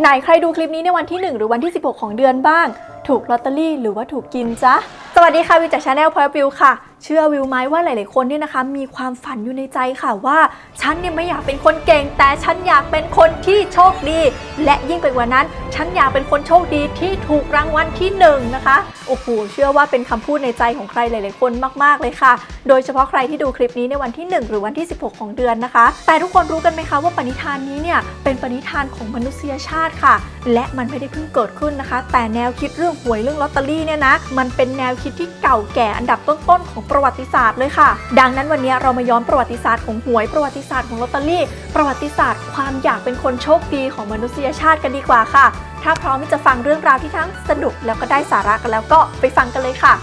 ไหนใครดูคลิปนี้ในวันที่ 1 หรือวันที่ 16 ของเดือนบ้าง ถูกลอตเตอรี่หรือว่าถูกกินจ๊ะ สวัสดีค่ะวิวจากชาแนลพอยวิวค่ะ เชื่อวิวไหมว่าหลาย ๆ คนเนี่ยนะคะ มีความฝันอยู่ในใจค่ะว่า ฉันเนี่ยไม่อยากเป็นคนเก่ง แต่ฉันอยากเป็นคนที่โชคดี และยิ่งไปกว่านั้น ฉันอยากเป็นคนโชคดีที่ถูกรางวัลที่หนึ่งนะคะโอ้โหเชื่อว่าเป็นคำพูดในใจของใครหลาย ๆ คนมาก ๆ เลยค่ะ โดยเฉพาะใครที่ดูคลิปนี้ในวันที่ 1 หรือวันที่ 16 ของเดือนนะคะ แต่ทุกคนรู้กันไหมคะว่าปณิธานนี้เนี่ยเป็นปณิธานของมนุษยชาติค่ะ และมันไม่ได้เพิ่งเกิดขึ้นนะคะ แต่แนวคิดเรื่องหวยเรื่องลอตเตอรี่เนี่ยนะมันเป็นแนวคิดที่เก่าแก่อันดับต้น ๆ ของประวัติศาสตร์เลยค่ะ ดังนั้นวันนี้เรามาย้อนประวัติศาสตร์ของหวยประวัติศาสตร์ของลอตเตอรี่ ประวัติศาสตร์ความอยากเป็นคนโชคดีของมนุษยชาติกันดีกว่าค่ะ ถ้าพร้อมที่จะฟังเรื่องราวที่ทั้งสนุกแล้วก็ได้สาระกันแล้วก็ไปฟังกันเลยค่ะ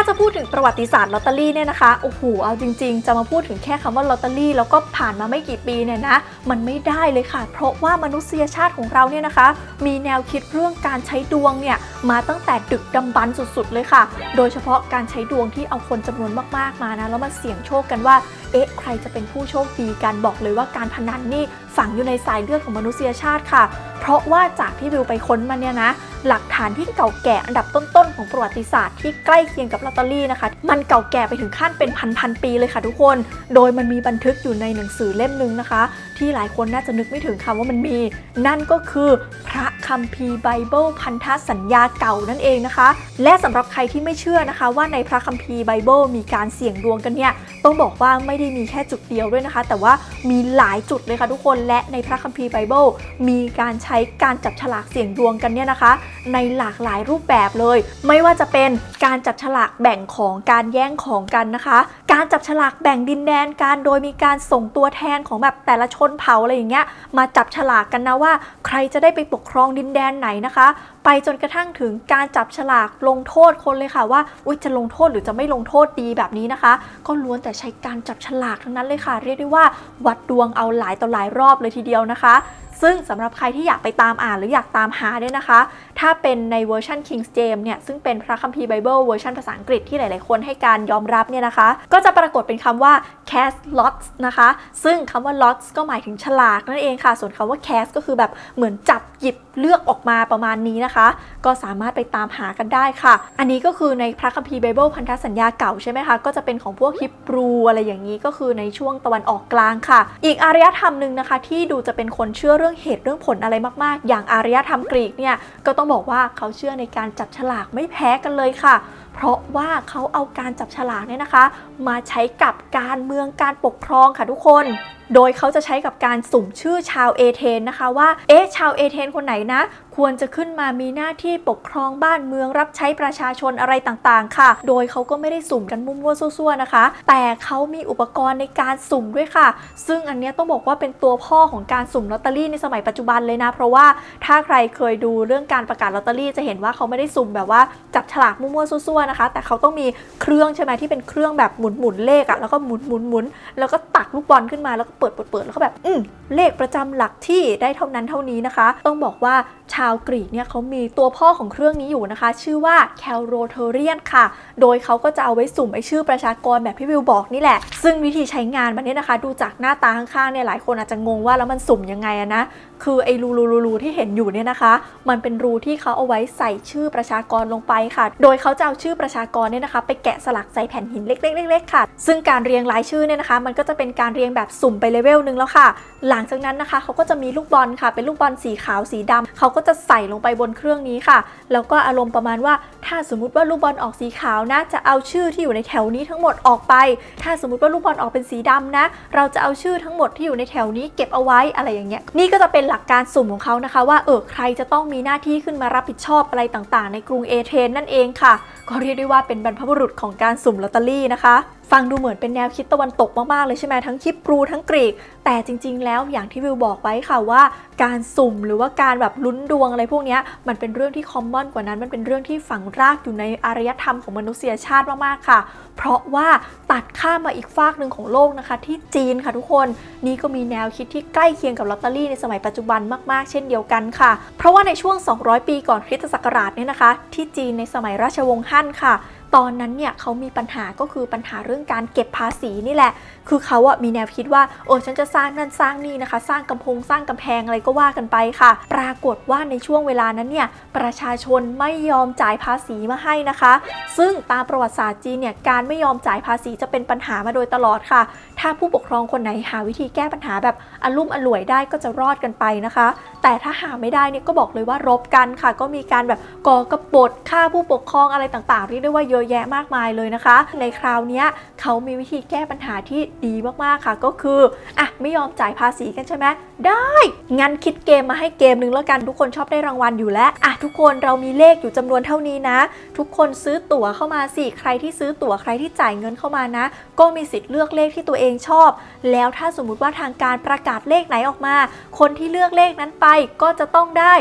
าจะพูดถึงประวัติศาสตร์ลอตเตอรี่เนี่ยนะคะโอ้โหเอาจริง ๆ จะมาพูดถึงแค่คำว่าลอตเตอรี่แล้วก็ผ่านมาไม่กี่ปีเนี่ยนะมันไม่ได้เลยค่ะ เพราะว่ามนุษยชาติของเราเนี่ยนะคะ มีแนวคิดเรื่องการใช้ดวงเนี่ยมาตั้งแต่ดึกดำบรรพ์สุดๆเลยค่ะ โดยเฉพาะการใช้ดวงที่เอาคนจำนวนมากๆมานะแล้วมาเสี่ยงโชคกันว่า เอ๊ะ ใครจะเป็นผู้โชคดีกันบอกเลยว่าการพนันนี่ฝังอยู่ในสายเลือดของมนุษยชาติค่ะ เพราะว่าจากที่วิวไปค้นมาเนี่ยนะ หลักฐานที่เก่าแก่อันดับต้นๆของประวัติศาสตร์ที่ใกล้เคียงกับลอตเตอรี่นะคะ มันเก่าแก่ไปถึงขั้นเป็นพันๆปีเลยค่ะทุกคน โดยมันมีบันทึกอยู่ในหนังสือเล่มหนึ่งนะคะ ที่หลายคนน่าจะนึกไม่ถึงค่ะว่ามันมี นั่นก็คือพระคัมภีร์ไบเบิลพันธสัญญาเก่านั่นเองนะคะ และสำหรับใครที่ไม่เชื่อนะคะ ว่าในพระคัมภีร์ไบเบิลมีการเสี่ยงดวงกันเนี่ยต้องบอกว่าไม่ได้มีแค่จุดเดียวด้วยนะคะ แต่ว่ามีหลายจุดเลยค่ะทุกคนและในพระคัมภีร์ไบเบิลมีการใช้การจับฉลากเสี่ยงดวงกันเนี่ยนะคะ ในหลากหลายรูปแบบเลย ไม่ว่าจะเป็นการจับฉลากแบ่งของการแย่งของกันนะคะ การจับฉลากแบ่งดินแดนการโดยมีการส่งตัวแทนของแบบแต่ละชนเผาอะไรอย่างเงี้ยมาจับฉลากกันนะว่า ใครจะได้ไปปกครองดินแดนไหนนะคะ ไปจนกระทั่งถึงการจับฉลากลงโทษคนเลยค่ะว่าอุ้ยจะลงโทษหรือจะไม่ลงโทษดีแบบนี้นะคะ ก็ล้วนแต่ใช้การจับฉลากทั้งนั้นเลยค่ะ เรียกได้ว่าวัดดวงเอาหลายต่อหลายรอบเลยทีเดียวนะคะ ซึ่งสำหรับใครที่อยากไปตามอ่านหรืออยากตามหาเนี่ยนะคะ ถ้าเป็นในเวอร์ชัน King James เนี่ยซึ่งเป็นพระคัมภีร์ไบเบิลเวอร์ชันภาษาอังกฤษที่หลาย ๆ คนให้การยอมรับเนี่ยนะคะ ก็จะปรากฏเป็นคำว่า cast lots นะคะ ซึ่งคำว่า lots ก็หมายถึงฉลากนั่นเองค่ะ ส่วนคำว่า cast ก็คือแบบเหมือนจับหยิบเลือกออกมาประมาณนี้นะคะ ก็สามารถไปตามหากันได้ค่ะ อันนี้ก็คือในพระคัมภีร์ไบเบิลพันธสัญญาเก่าใช่ไหมคะ ก็จะเป็นของพวกฮิบรูอะไรอย่างนี้ก็คือในช่วงตะวันออกกลางค่ะ อีกอารยธรรมหนึ่งนะคะ ที่ดูจะเป็นคนเชื่อเรื่องเหตุเรื่องผลอะไรมากๆ อย่างอารยธรรมกรีกเนี่ยก็ต้องบอกว่าเขาเชื่อในการจับฉลากไม่แพ้กันเลยค่ะเพราะว่าเขาเอาการจับฉลากเนี่ยนะคะ มาใช้กับการเมืองการปกครองค่ะทุกคนโดยเขาจะใช้กับการสุ่มชื่อชาวเอเธนนะคะว่า เอ๊ะ ชาวเอเธนคนไหนนะ ควรจะขึ้นมามีหน้าที่ปกครองบ้านเมืองรับใช้ประชาชนอะไรต่างๆ ค่ะ โดยเขาก็ไม่ได้สุ่มกันมั่วๆซั่วๆนะคะ แต่เขามีอุปกรณ์ในการสุ่มด้วยค่ะ ซึ่งอันนี้ต้องบอกว่าเป็นตัวพ่อของการสุ่มลอตเตอรี่ในสมัยปัจจุบันเลยนะ เพราะว่าถ้าใครเคยดูเรื่องการประกาศลอตเตอรี่จะเห็นว่าเขาไม่ได้สุ่มแบบว่าจับฉลากมั่วๆซั่วนะคะ แต่เขาต้องมีเครื่องใช่ไหมที่เป็นเครื่องแบบหมุนๆเลขอะแล้วก็หมุนๆๆแล้วก็ตักลูกบอลขึ้นมาแล้วก็เปิดเปิดๆๆแล้วก็แบบอืมเลขประจำหลักที่ได้เท่านั้นเท่านี้นะคะ ต้องบอกว่าชาวกรีกเนี่ยเขามีตัวพ่อของเครื่องนี้อยู่นะคะ ชื่อว่า c a l o t e r i a n ค่ะ โดยเขาก็จะเอาไว้สุ่มไอชื่อประชากรแบบพี่วิวบอกนี่แหละ ซึ่งวิธีใช้งานมันเนี่ยนะคะ ดูจากหน้าตาข้างๆเนี่ยหลายคนอาจจะงงว่าแล้วมันสุ่มยังไงอะนะคือไอ้รูรูรูรูที่เห็นอยู่เนี่ยนะคะ มันเป็นรูที่เขาเอาไว้ใส่ชื่อประชากรลงไปค่ะ โดยเขาจะเอาชื่อื่อประชากรเนี่ยนะคะไปแกะสลักใส่แผ่นหินเล็กๆๆค่ะ ซึ่งการเรียงรายชื่อเนี่ยนะคะ มันก็จะเป็นการเรียงแบบสุ่มไปเลเวลหนึ่งแล้วค่ะ หลังจากนั้นนะคะเขาก็จะมีลูกบอลค่ะ เป็นลูกบอลสีขาวสีดำเขาก็จะใส่ลงไปบนเครื่องนี้ค่ะ แล้วก็อารมณ์ประมาณว่า ถ้าสมมุติว่าลูกบอลออกสีขาวนะจะเอาชื่อที่อยู่ในแถวนี้ทั้งหมดออกไป ถ้าสมมุติว่าลูกบอลออกเป็นสีดำนะ เราจะเอาชื่อทั้งหมดที่อยู่ในแถวนี้เก็บเอาไว้อะไรอย่างเงี้ย นี่ก็จะเป็นหลักการสุ่มของเขานะคะ ว่าเออใครจะต้องมีหน้าที่ขึ้นมารับผิดชอบอะไรต่างๆ ในกรุงเอเธนนั่นเองค่ะ ก็เรียกได้ว่าเป็นบรรพบุรุษของการสุ่มลอตเตอรี่นะคะ ฟังดูเหมือนเป็นแนวคิดตะวันตกมาก ๆ เลยใช่ไหมทั้งคิปรูทั้งกรีก แต่จริง ๆ แล้วอย่างที่วิวบอกไว้ค่ะว่าการสุ่มหรือว่าการแบบลุ้นดวงอะไรพวกนี้มันเป็นเรื่องที่คอมมอนกว่านั้น มันเป็นเรื่องที่ฝังรากอยู่ในอารยธรรมของมนุษยชาติมาก ๆ ค่ะ เพราะว่าตัดข้ามมาอีกฟากหนึ่งของโลกนะคะ ที่จีนค่ะทุกคนนี่ก็มีแนวคิดที่ใกล้เคียงกับลอตเตอรี่ในสมัยปัจจุบันมาก ๆ เช่นเดียวกันค่ะ เพราะว่าในช่วง 200 ปีก่อนคริสตศักราชเนี่ยนะคะ ที่จีนในสมัยราชวงศ์ฮั่นค่ะ ตอนนั้นเนี่ยเขามีปัญหาก็คือปัญหาเรื่องการเก็บภาษีนี่แหละ คือเขาอะมีแนวคิดว่าโอ้ฉันจะสร้างนั่นสร้างนี่นะคะ สร้างกำพงสร้างกำแพงอะไรก็ว่ากันไปค่ะ ปรากฏว่าในช่วงเวลานั้นเนี่ยประชาชนไม่ยอมจ่ายภาษีมาให้นะคะ ซึ่งตามประวัติศาสตร์จีนเนี่ยการไม่ยอมจ่ายภาษีจะเป็นปัญหามาโดยตลอดค่ะ ถ้าผู้ปกครองคนไหนหาวิธีแก้ปัญหาแบบอารมุ่มอร่วยได้ก็จะรอดกันไปนะคะ แต่ถ้าหาไม่ได้เนี่ยก็บอกเลยว่ารบกันค่ะ ก็มีการแบบก่อกระบฏฆ่าผู้ปกครองอะไรต่างๆเรียกได้ว่าเยอะอะแยะมากมายเลยนะคะ ในคราวนี้เขามีวิธีแก้ปัญหาที่ดีมากๆค่ะ ก็คืออะไม่ยอมจ่ายภาษีกันใช่ไหม ได้ งั้นคิดเกมมาให้เกมหนึ่งแล้วกันทุกคนชอบได้รางวัลอยู่แล้วอะทุกคนเรามีเลขอยู่จำนวนเท่านี้นะ ทุกคนซื้อตั๋วเข้ามาสิใครที่ซื้อตั๋วใครที่จ่ายเงินเข้ามานะ ก็มีสิทธิ์เลือกเลขที่ตัวเองชอบ แล้วถ้าสมมุติว่าทางการประกาศเลขไหนออกมา คนที่เลือกเลขนั้นไปก็จะต้องได้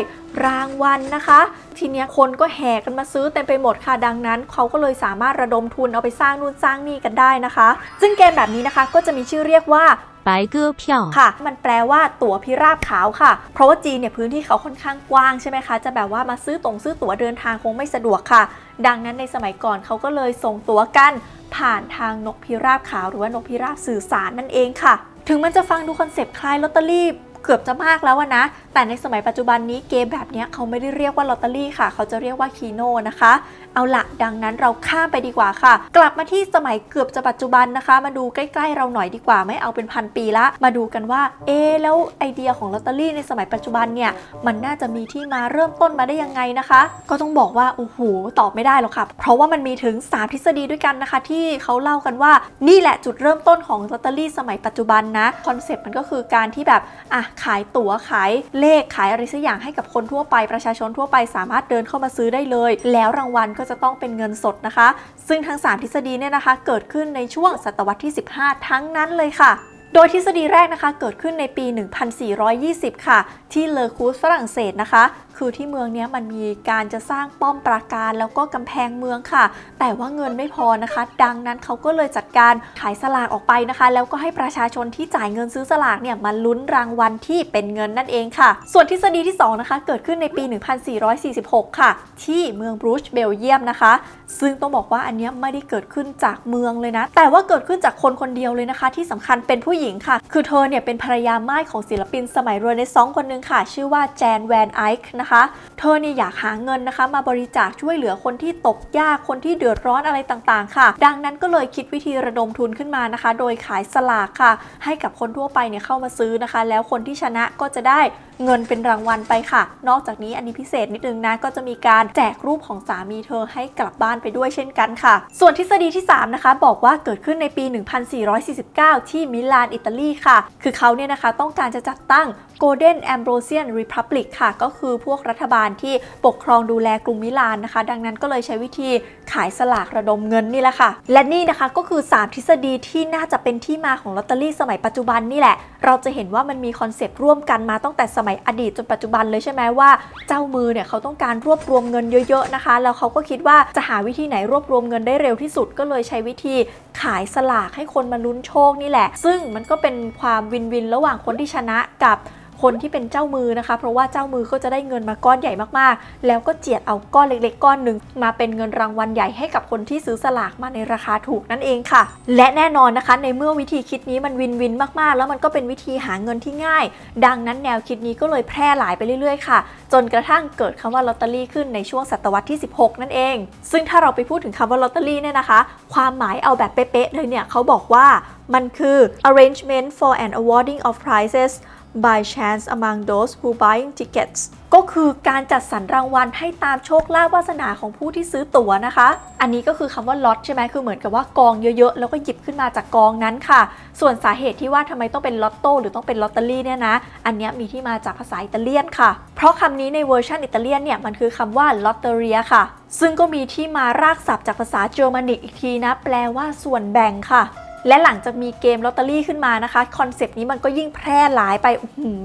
รางวัลนะคะ ทีเนี้ยคนก็แห่กันมาซื้อเต็มไปหมดค่ะดังนั้น เขาก็เลยสามารถระดมทุนเอาไปสร้างนู่นสร้างนี่กันได้นะคะ ซึ่งเกมแบบนี้นะคะก็จะมีชื่อเรียกว่า 白鸽票。 ค่ะ มันแปลว่าตั๋วพิราบขาวค่ะ เพราะว่าจีนเนี่ยพื้นที่เขาค่อนข้างกว้างใช่ไหมคะ จะแบบว่ามาซื้อตรงซื้อตั๋วเดินทางคงไม่สะดวกค่ะ ดังนั้นในสมัยก่อนเขาก็เลยส่งตั๋วกันผ่านทางนกพิราบขาวหรือว่านกพิราบสื่อสารนั่นเองค่ะ ถึงมันจะฟังดูคอนเซปต์คล้ายลอตเตอรี่ เกือบจะมากแล้วนะ แต่ในสมัยปัจจุบันนี้เกมแบบนี้เขาไม่ได้เรียกว่าลอตเตอรี่ค่ะ เขาจะเรียกว่าคีโน่นะคะ เอาละดังนั้นเราข้ามไปดีกว่าค่ะ กลับมาที่สมัยเกือบจะปัจจุบันนะคะ มาดูใกล้ๆเราหน่อยดีกว่า ไม่เอาเป็นพันปีละ มาดูกันว่า เอ๊แล้วไอเดียของลอตเตอรี่ในสมัยปัจจุบันเนี่ยมันน่าจะมีที่มาเริ่มต้นมาได้ยังไงนะคะ ก็ต้องบอกว่าโอ้โหตอบไม่ได้หรอกค่ะ เพราะว่ามันมีถึง 3 ทฤษฎีด้วยกันนะคะ ที่เขาเล่ากันว่านี่แหละจุดเริ่มต้นของลอตเตอรี่สมัยปัจจุบันนะคอนเซปต์มันก็คือการที่แบบอะขายตั๋วขายเลขขายอะไรสักอย่างให้กับคนทั่วไปประชาชนทั่วไปสามารถเดินเข้ามาซื้อได้เลย แล้วรางวัลก็จะต้องเป็นเงินสดนะคะ ซึ่งทั้ง 3 ทฤษฎีเนี่ยนะคะ เกิดขึ้นในช่วงศตวรรษที่ 15 ทั้งนั้นเลยค่ะโดยทฤษฎีแรกนะคะเกิดขึ้นในปี 1420 ค่ะ ที่เลอคูสฝรั่งเศสนะคะ คือที่เมืองนี้มันมีการจะสร้างป้อมปราการแล้วก็กำแพงเมืองค่ะ แต่ว่าเงินไม่พอนะคะ ดังนั้นเขาก็เลยจัดการขายสลากออกไปนะคะ แล้วก็ให้ประชาชนที่จ่ายเงินซื้อสลากเนี่ยมาลุ้นรางวัลที่เป็นเงินนั่นเองค่ะ ส่วนทฤษฎีที่ 2 นะคะ เกิดขึ้นในปี 1446 ค่ะ ที่เมืองบรูชเบลเยียมนะคะ ซึ่งต้องบอกว่าอันนี้ไม่ได้เกิดขึ้นจากเมืองเลยนะ แต่ว่าเกิดขึ้นจากคนคนเดียวเลยนะคะ ที่สำคัญเป็นผู้หญิงค่ะ คือเธอเนี่ยเป็นภรรยาม่ายของศิลปินสมัยเรเนซองส์คนหนึ่งค่ะ ชื่อว่าแจนแวนไอค์นะคะเธอเนี่ยอยากหาเงินนะคะ มาบริจาคช่วยเหลือคนที่ตกยากคนที่เดือดร้อนอะไรต่างๆ ค่ะ ดังนั้นก็เลยคิดวิธีระดมทุนขึ้นมานะคะ โดยขายสลากค่ะ ให้กับคนทั่วไปเนี่ยเข้ามาซื้อนะคะ แล้วคนที่ชนะก็จะได้ เงินเป็นรางวัลไปค่ะ นอกจากนี้อันนี้พิเศษนิดนึงนะ ก็จะมีการแจกรูปของสามีเธอให้กลับบ้านไปด้วยเช่นกันค่ะ ส่วนทฤษฎีที่ 3 นะคะ บอกว่าเกิดขึ้นในปี 1449 ที่มิลานอิตาลีค่ะ คือเขาเนี่ยนะคะต้องการจะจัดตั้ง Golden Ambrosian Republic ค่ะ ก็คือพวกรัฐบาลที่ปกครองดูแลกรุงมิลานนะคะ ดังนั้นก็เลยใช้วิธีขายสลากระดมเงินนี่แหละค่ะ และนี่นะคะก็คือ 3 ทฤษฎีที่น่าจะเป็นที่มาของลอตเตอรี่สมัยปัจจุบันนี่แหละ เราจะเห็นว่ามันมีคอนเซปต์ร่วมกันมาตั้งแต่สมัยมัยอดีตจนปัจจุบันเลยใช่ไหมว่าเจ้ามือเนี่ยเขาต้องการรวบรวมเงินเยอะๆนะคะ แล้วเขาก็คิดว่าจะหาวิธีไหนรวบรวมเงินได้เร็วที่สุดก็เลยใช้วิธีขายสลากให้คนมาลุ้นโชคนี่แหละ ซึ่งมันก็เป็นความวินวินระหว่างคนที่ชนะกับ คนที่เป็นเจ้ามือนะคะ เพราะว่าเจ้ามือก็จะได้เงินมาก้อนใหญ่มากๆ แล้วก็เจียดเอาก้อนเล็กๆ ก้อนหนึ่งมาเป็นเงินรางวัลใหญ่ให้กับคนที่ซื้อสลากมาในราคาถูกนั่นเองค่ะ และแน่นอนนะคะ ในเมื่อวิธีคิดนี้มันวินวินมากๆ แล้วมันก็เป็นวิธีหาเงินที่ง่าย ดังนั้นแนวคิดนี้ก็เลยแพร่หลายไปเรื่อยๆ ค่ะ จนกระทั่งเกิดคำว่าลอตเตอรี่ขึ้นในช่วงศตวรรษที่ 16 นั่นเอง ซึ่งถ้าเราไปพูดถึงคำว่าลอตเตอรี่เนี่ยนะคะ ความหมายเอาแบบเป๊ะๆเลยเนี่ยเขาบอกว่า มันคือ arrangement for an awarding of prizes by chance among those who buying tickets ก็คือการจัดสรรรางวัลให้ตามโชคลาภวาสนาของผู้ที่ซื้อตั๋วนะคะ อันนี้ก็คือคำว่าล็อตใช่ไหมคือเหมือนกับว่ากองเยอะๆ แล้วก็หยิบขึ้นมาจากกองนั้นค่ะ ส่วนสาเหตุที่ว่าทำไมต้องเป็นลอตโต้หรือต้องเป็นลอตเตอรี่เนี่ยนะ อันนี้มีที่มาจากภาษาอิตาเลียนค่ะ เพราะคำนี้ในเวอร์ชันอิตาเลียนเนี่ยมันคือคำว่าลอตเตอรียค่ะ ซึ่งก็มีที่มารากศัพท์จากภาษาเยอรมนิกอีกทีนะ แปลว่าส่วนแบ่งค่ะ และหลังจากมีเกมลอตเตอรี่ขึ้นมานะคะคอนเซปต์นี้มันก็ยิ่งแพร่หลายไป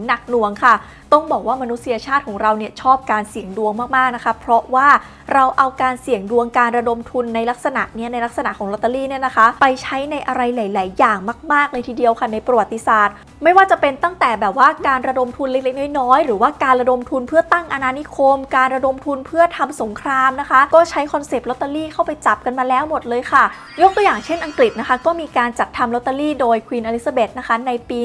หนักหน่วงค่ะ ต้องบอกว่ามนุษยชาติของเราเนี่ยชอบการเสี่ยงดวงมากๆนะคะ เพราะว่าเราเอาการเสี่ยงดวงการระดมทุนในลักษณะเนี้ยในลักษณะของลอตเตอรี่เนี่ยนะคะ ไปใช้ในอะไรหลาย ๆ อย่างมากๆเลยทีเดียวค่ะในประวัติศาสตร์ ไม่ว่าจะเป็นตั้งแต่แบบว่าการระดมทุนเล็ก ๆ น้อย ๆ หรือว่าการระดมทุนเพื่อตั้งอาณานิคม การระดมทุนเพื่อทำสงครามนะคะ ก็ใช้คอนเซปต์ลอตเตอรี่เข้าไปจับกันมาแล้วหมดเลยค่ะ ยกตัวอย่างเช่นอังกฤษนะคะ ก็มีการจัดทำลอตเตอรี่โดยควีนอลิซาเบธนะคะในปี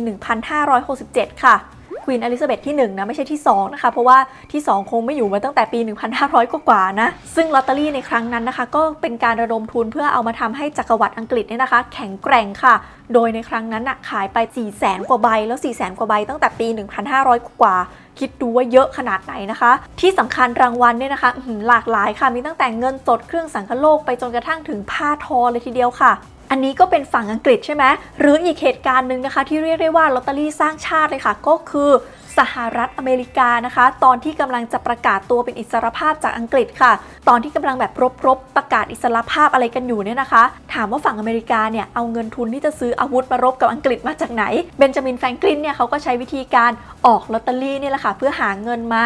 1567 ค่ะควีนอลิซาเบธที่1นะไม่ใช่ที่2นะคะเพราะว่าที่ 2 คงไม่อยู่มาตั้งแต่ปี 1,500 กว่าๆนะ ซึ่งลอตเตอรี่ในครั้งนั้นนะคะ ก็เป็นการระดมทุนเพื่อเอามาทำให้จักรวรรดิอังกฤษเนี่ยนะคะ แข็งแกร่งค่ะ โดยในครั้งนั้นนะขายไป 4 0 0แสนกว่าใบ แล้ว 4 0 0แสนกว่าใบตั้งแต่ปี 1,500 กว่าคิดดูว่าเยอะขนาดไหนนะคะ ที่สำคัญรางวัลเนี่ยนะคะอื้อหือหลากหลายค่ะมีตั้งแต่เงินสดเครื่องสังคโลกไปจนกระทั่งถึงผ้าทอเลยทีเดียวค่ะ อันนี้ก็เป็นฝั่งอังกฤษใช่ไหมหรืออีกเหตุการณ์หนึ่งนะคะ ที่เรียกได้ว่าลอตเตอรี่สร้างชาติเลยค่ะ ก็คือสหรัฐอเมริกานะคะ ตอนที่กำลังจะประกาศตัวเป็นอิสรภาพจากอังกฤษค่ะ ตอนที่กำลังแบบรบๆประกาศอิสรภาพอะไรกันอยู่เนี่ยนะคะ ถามว่าฝั่งอเมริกาเนี่ยเอาเงินทุนที่จะซื้ออาวุธมารบกับอังกฤษมาจากไหนเบนจามินแฟรงคลินเนี่ยเขาก็ใช้วิธีการออกลอตเตอรี่นี่แหละค่ะเพื่อหาเงินมา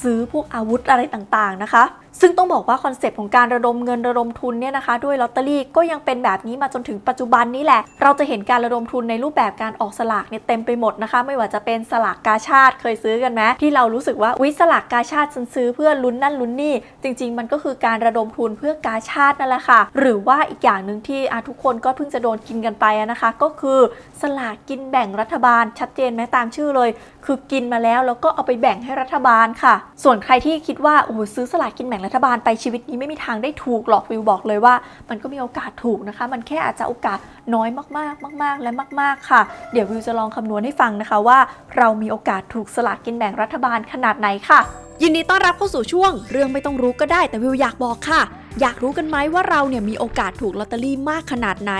ซื้อพวกอาวุธอะไรต่างๆนะคะ ซึ่งต้องบอกว่าคอนเซปต์ของการระดมเงินระดมทุนเนี่ยนะคะด้วยลอตเตอรี่ก็ยังเป็นแบบนี้มาจนถึงปัจจุบันนี้แหละ เราจะเห็นการระดมทุนในรูปแบบการออกสลากเนี่ยเต็มไปหมดนะคะ ไม่ว่าจะเป็นสลากกาชาติเคยซื้อกันไหมที่เรารู้สึกว่าวิสลากกาชาติฉันซื้อเพื่อลุ้นนั่นลุ้นนี่ จริง ๆ มันก็คือการระดมทุนเพื่อกาชาตินั่นแหละค่ะ หรือว่าอีกอย่างหนึ่งที่ทุกคนก็เพิ่งจะโดนกินกันไปนะคะ ก็คือสลากกินแบ่งรัฐบาลชัดเจนไหมตามชื่อเลย คือกินมาแล้วแล้วก็เอาไปแบ่งให้รัฐบาลค่ะ ส่วนใครที่คิดว่าโอ้โหซื้อสลากกินแบ่งรัฐบาลไปชีวิตนี้ไม่มีทางได้ถูกหรอกวิวบอกเลยว่า มันก็มีโอกาสถูกนะคะ มันแค่อาจจะโอกาสน้อยมากๆ มาก ๆ และมาก ๆค่ะ เดี๋ยววิวจะลองคำนวณให้ฟังนะคะว่า เรามีโอกาสถูกสลากกินแบ่งรัฐบาลขนาดไหนค่ะ ยินดีต้อนรับเข้าสู่ช่วง เรื่องไม่ต้องรู้ก็ได้แต่วิวอยากบอกค่ะ อยากรู้กันไหมว่าเราเนี่ยมีโอกาสถูกลอตเตอรี่มากขนาดไหน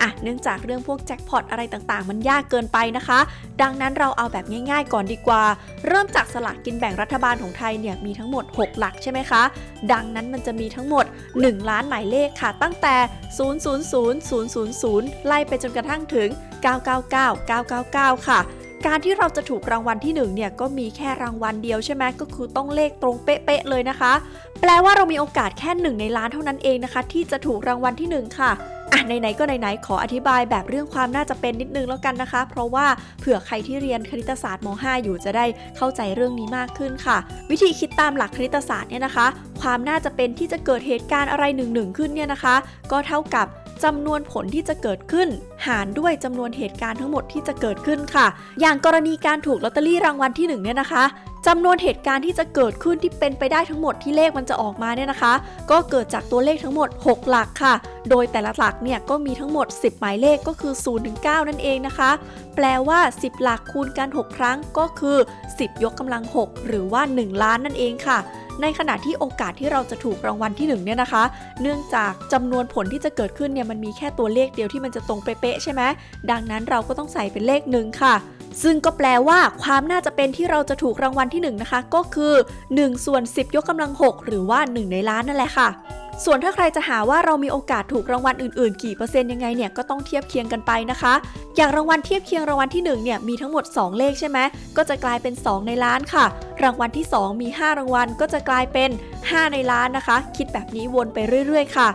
อะเนื่องจากเรื่องพวกแจ็คพอตอะไรต่างๆ มันยากเกินไปนะคะ ดังนั้นเราเอาแบบง่ายๆ ก่อนดีกว่า เริ่มจากสลากกินแบ่งรัฐบาลของไทยเนี่ยมีทั้งหมด 6 หลักใช่ไหมคะ ดังนั้นมันจะมีทั้งหมด 1 ล้านหมายเลขค่ะ ตั้งแต่ 0000000ไล่ไปจนกระทั่งถึง 999 999 ค่ะ การที่เราจะถูกรางวัลที่1เนี่ยก็มีแค่รางวัลเดียวใช่ไหมก็คือต้องเลขตรงเป๊ะๆเลยนะคะ แปลว่าเรามีโอกาสแค่หนึ่งในล้านเท่านั้นเองนะคะ ที่จะถูกรางวัลที่หนึ่งค่ะอะไหนๆก็ไหนๆขออธิบายแบบเรื่องความน่าจะเป็นนิดนึงแล้วกันนะคะ เพราะว่าเผื่อใครที่เรียนคณิตศาสตร์ม .5 อยู่จะได้เข้าใจเรื่องนี้มากขึ้นค่ะ วิธีคิดตามหลักคณิตศาสตร์เนี่ยนะคะ ความน่าจะเป็นที่จะเกิดเหตุการณ์อะไรหนึ่งหนึ่งขึ้นเนี่ยนะคะ ก็เท่ากับ จำนวนผลที่จะเกิดขึ้น หารด้วยจำนวนเหตุการณ์ทั้งหมดที่จะเกิดขึ้นค่ะ อย่างกรณีการถูกลอตเตอรี่รางวัลที่หนึ่งเนี่ยนะคะ จำนวนเหตุการณ์ที่จะเกิดขึ้นที่เป็นไปได้ทั้งหมดที่เลขมันจะออกมาเนี่ยนะคะ ก็เกิดจากตัวเลขทั้งหมด 6 หลักค่ะ โดยแต่ละหลักเนี่ยก็มีทั้งหมด 10 หมายเลขก็คือ0ถึง9นั่นเองนะคะ แปลว่า 10 หลักคูณกัน 6 ครั้งก็คือ 10 ยกกำลัง 6 หรือว่า 1 ล้านนั่นเองค่ะในขณะที่โอกาสที่เราจะถูกรางวัลที่1เนี่ยนะคะ เนื่องจากจำนวนผลที่จะเกิดขึ้นเนี่ยมันมีแค่ตัวเลขเดียวที่มันจะตรงเป๊ะๆใช่ไหมดังนั้นเราก็ต้องใส่เป็นเลขหนึ่งค่ะ ซึ่งก็แปลว่าความน่าจะเป็นที่เราจะถูกรางวัลที่1นะคะก็คือ1ส่วน10 ยกกำลัง 6 หรือว่า 1 ในล้านนั่นแหละค่ะ ส่วนถ้าใครจะหาว่าเรามีโอกาสถูกรางวัลอื่นๆ กี่เปอร์เซ็นต์ยังไงเนี่ยก็ต้องเทียบเคียงกันไปนะคะ อย่างรางวัลเทียบเคียงรางวัลที่1เนี่ยมีทั้งหมด 2 เลขใช่ไหมก็จะกลายเป็น 2 ในล้านค่ะ รางวัลที่ 2 มี 5 รางวัลก็จะกลายเป็น 5 ในล้านนะคะ คิดแบบนี้วนไปเรื่อย ๆ ค่ะ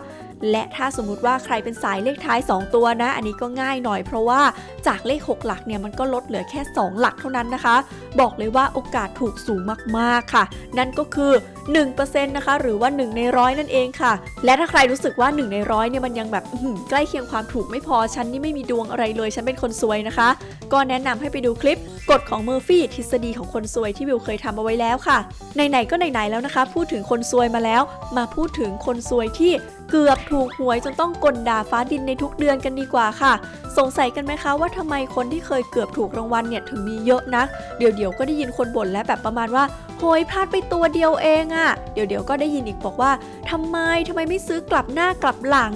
และถ้าสมมุติว่าใครเป็นสายเลขท้าย 2 ตัวนะ อันนี้ก็ง่ายหน่อยเพราะว่าจากเลข 6 หลักเนี่ยมันก็ลดเหลือแค่ 2 หลักเท่านั้นนะคะ บอกเลยว่าโอกาสถูกสูงมากๆค่ะ นั่นก็คือ 1%นะคะ หรือว่า 1 ในร้อยนั่นเองค่ะ และถ้าใครรู้สึกว่า 1 ในร้อยเนี่ยมันยังแบบใกล้เคียงความถูกไม่พอฉันนี่ไม่มีดวงอะไรเลยฉันเป็นคนซวยนะคะ ก็แนะนำให้ไปดูคลิปกฎของเมอร์ฟี่ทฤษฎีของคนซวยที่วิวเคยทำเอาไว้แล้วค่ะไหนๆก็ไหนๆแล้วนะคะ พูดถึงคนซวยมาแล้ว มาพูดถึงคนซวยที่ เกือบถูกหวยจนต้องกลด่าฟ้าดินในทุกเดือนกันดีกว่าค่ะ สงสัยกันไหมคะว่าทำไมคนที่เคยเกือบถูกรางวัลเนี่ยถึงมีเยอะนะเดี๋ยวเดี๋ยวๆก็ได้ยินคนบ่นและแบบประมาณว่าโหยพลาดไปตัวเดียวเองอะเดี๋ยวเดี๋ยวๆก็ได้ยินอีกบอกว่าทำไมทำไมไม่ซื้อกลับหน้ากลับหลัง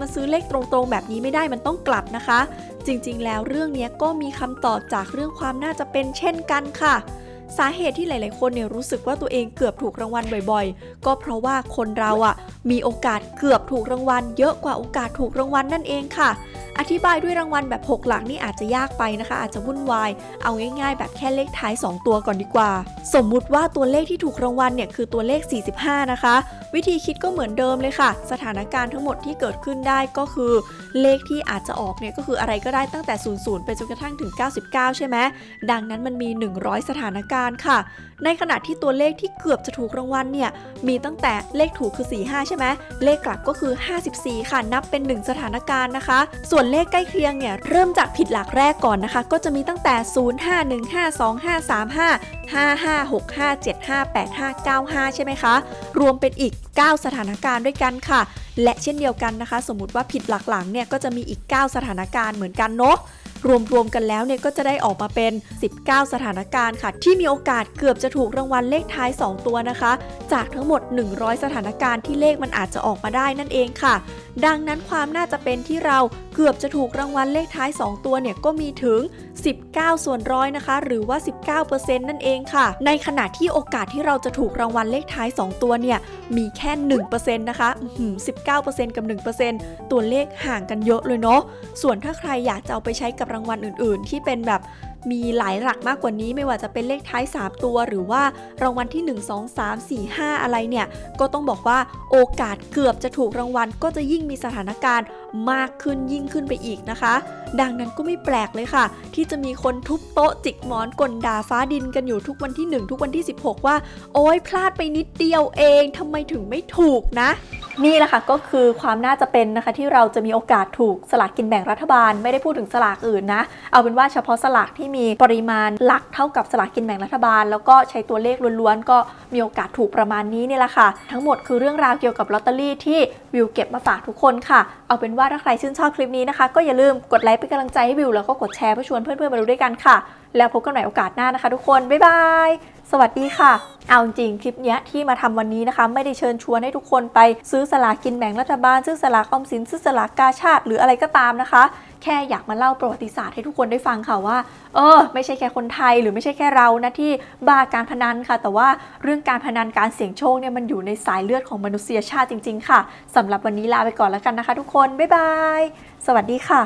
มาซื้อเลขตรงๆ แบบนี้ไม่ได้มันต้องกลับนะคะ จริงๆ แล้วเรื่องนี้ก็มีคำตอบจากเรื่องความน่าจะเป็นเช่นกันค่ะสาเหตุที่หลาย ๆ คนเนี่ยรู้สึกว่าตัวเองเกือบถูกรางวัลบ่อย ๆ ก็เพราะว่าคนเราอะ มีโอกาสเกือบถูกรางวัล เยอะกว่าโอกาสถูกรางวัลนั่นเองค่ะ อธิบายด้วยรางวัลแบบ 6 หลักนี่อาจจะยากไปนะคะ อาจจะวุ่นวาย เอาง่ายๆ แบบแค่เลขท้าย 2 ตัวก่อนดีกว่า สมมุติว่าตัวเลขที่ถูกรางวัลเนี่ยคือตัวเลข 45 นะคะ วิธีคิดก็เหมือนเดิมเลยค่ะ สถานการณ์ทั้งหมดที่เกิดขึ้นได้ก็คือ เลขที่อาจจะออกเนี่ยก็คืออะไรก็ได้ตั้งแต่ 00 ไปจนกระทั่งถึง 99 ใช่ไหมดังนั้นมันมี 100 สถานการณ์ค่ะในขณะที่ตัวเลขที่เกือบจะถูกรางวัลเนี่ยมีตั้งแต่เลขถูกคือ 45 ใช่ไหมเลขกลับก็คือ 54 ค่ะนับเป็น 1 สถานการณ์นะคะ ส่วนเลขใกล้เคียงเนี่ยเริ่มจากผิดหลักแรกก่อนนะคะ ก็จะมีตั้งแต่ 05152535 5565758595 ใช่ไหมคะ รวมเป็นอีก 9 สถานการณ์ด้วยกันค่ะ และเช่นเดียวกันนะคะ สมมติว่าผิดหลักหลังเนี่ยก็จะมีอีก 9 สถานการณ์เหมือนกันเนาะ รวมๆกันแล้วเนี่ยก็จะได้ออกมาเป็น 19 สถานการณ์ค่ะ ที่มีโอกาสเกือบจะถูกรางวัลเลขท้าย 2 ตัวนะคะ จากทั้งหมด 100 สถานการณ์ที่เลขมันอาจจะออกมาได้นั่นเองค่ะ ดังนั้นความน่าจะเป็นที่เรา เกือบจะถูกรางวัลเลขท้าย 2 ตัวเนี่ยก็มีถึง 19 ส่วนร้อยนะคะ หรือว่า 19%นั่นเองค่ะ ในขณะที่โอกาสที่เราจะถูกรางวัลเลขท้าย 2 ตัวเนี่ยมีแค่ 1%นะคะอื้อหือ19%กับ 1%ตัวเลขห่างกันเยอะเลยเนาะส่วนถ้าใครอยากจะเอาไปใช้กับรางวัลอื่น ๆ ที่เป็นแบบ มีหลายหลักมากกว่านี้ไม่ว่าจะเป็นเลขท้าย 3 ตัว หรือว่ารางวัลที่ 1 2 3 4 5 อะไรเนี่ย ก็ต้องบอกว่าโอกาสเกือบจะถูกรางวัล ก็จะยิ่งมีสถานการณ์มากขึ้นยิ่งขึ้นไปอีกนะคะ ดังนั้นก็ไม่แปลกเลยค่ะ ที่จะมีคนทุบโต๊ะจิกหมอนกลด่าฟ้าดินกันอยู่ทุกวันที่ 1 ทุกวันที่ 16 ว่า โอ๊ยพลาดไปนิดเดียวเองทำไมถึงไม่ถูกนะ นี่แหละค่ะก็คือความน่าจะเป็นนะคะที่เราจะมีโอกาสถูกสลากกินแบ่งรัฐบาล ไม่ได้พูดถึงสลากอื่นนะ เอาเป็นว่าเฉพาะสลากที่มีปริมาณหลักเท่ากับสลากกินแบ่งรัฐบาล แล้วก็ใช้ตัวเลขล้วนๆ ก็มีโอกาสถูกประมาณนี้นี่แหละค่ะ ทั้งหมดคือเรื่องราวเกี่ยวกับลอตเตอรี่ที่วิวเก็บมาฝากทุกคนค่ะ เอาเป็นว่าถ้าใครชื่นชอบคลิปนี้นะคะ ก็อย่าลืมกดไลค์เป็นกำลังใจให้วิวแล้วก็กดแชร์เพื่อชวนเพื่อนๆมาดูด้วยกันค่ะ แล้วพบกันใหม่โอกาสหน้านะคะ ทุกคนบ๊ายบาย สวัสดีค่ะ เอาจริงคลิปเนี้ยที่มาทำวันนี้นะคะ ไม่ได้เชิญชวนให้ทุกคนไปซื้อสลากกินแบ่งรัฐบาล ซื้อสลากออมสินซื้อสลากกาชาติหรืออะไรก็ตามนะคะ แค่อยากมาเล่าประวัติศาสตร์ให้ทุกคนได้ฟังค่ะว่า เออ ไม่ใช่แค่คนไทยหรือไม่ใช่แค่เรานะที่บ้าการพนันค่ะ แต่ว่าเรื่องการพนันการเสี่ยงโชคเนี่ยมันอยู่ในสายเลือดของมนุษยชาติจริง ๆ ค่ะสำหรับวันนี้ลาไปก่อนแล้วกันนะคะ ทุกคนบ๊ายบายสวัสดีค่ะ